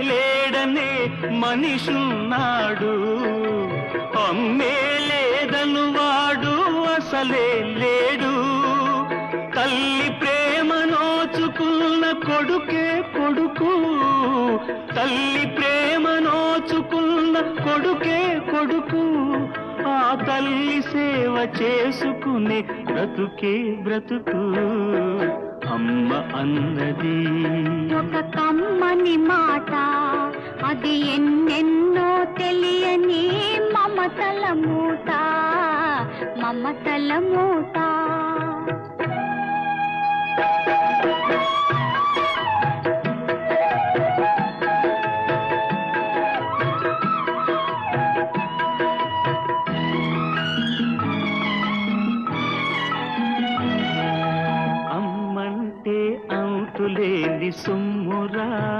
లేడనే మనిషున్నాడు. అమ్మే లేదను వాడు అసలే లేడు. తల్లి ప్రేమ నోచుకున్న కొడుకే కొడుకు. తల్లి ప్రేమ నోచుకున్న కొడుకే కొడుకు. ఆ తల్లి సేవ చేసుకునే బ్రతుకే బ్రతుకు. అమ్మ అన్నది తెలియని మాట. అది ఎన్నెన్నో తెలియని మమతల మూట. మమతల మూట. లేని సొమ్మురా.